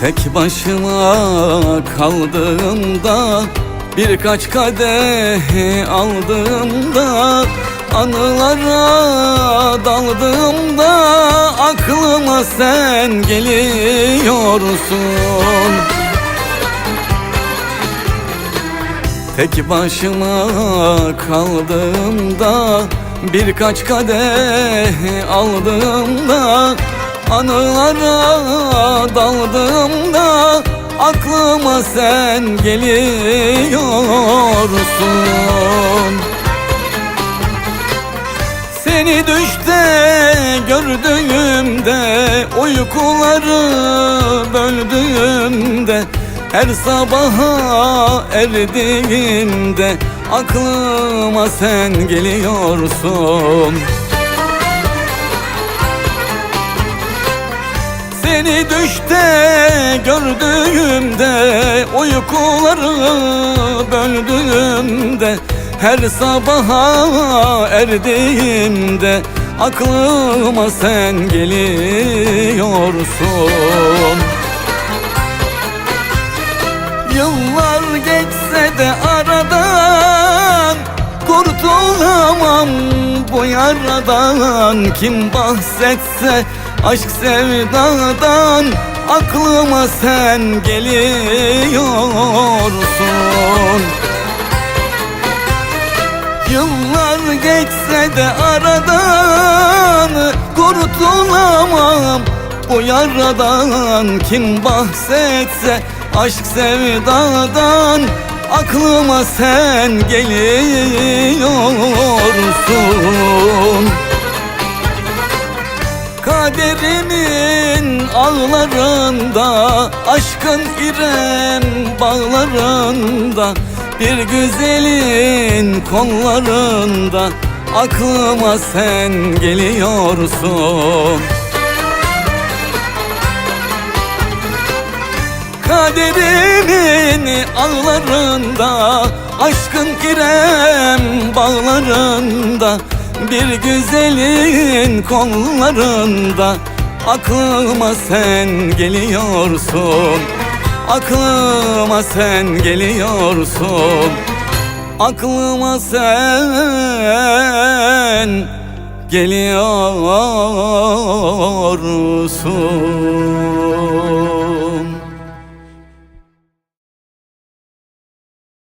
Tek başıma kaldığımda Birkaç kadeh aldığımda Anılara daldığımda Aklıma sen geliyorsun. Tek başıma kaldığımda Birkaç kadeh aldığımda Anılara daldığımda Aklıma sen geliyorsun. Seni düşte gördüğümde Uykuları böldüğümde Her sabaha erdiğimde Aklıma sen geliyorsun Seni düşte gördüğümde Uykuları böldüğümde Her sabaha erdiğimde Aklıma sen geliyorsun. Yıllar geçse de aradan Kurtulamam. Bu yaradan Kim bahsetse aşk sevdadan Aklıma sen geliyorsun. Yıllar geçse de aradan Kurtulamam. Bu yaradan Kim bahsetse aşk sevdadan Aklıma sen geliyorsun Kaderimin ağlarında Aşkın irem bağlarında Bir güzelin kollarında Aklıma sen geliyorsun. Kaderimin ağlarında Aşkın irem bağlarında Bir güzelin kollarında Aklıma sen geliyorsun. Aklıma sen geliyorsun. Aklıma sen geliyorsun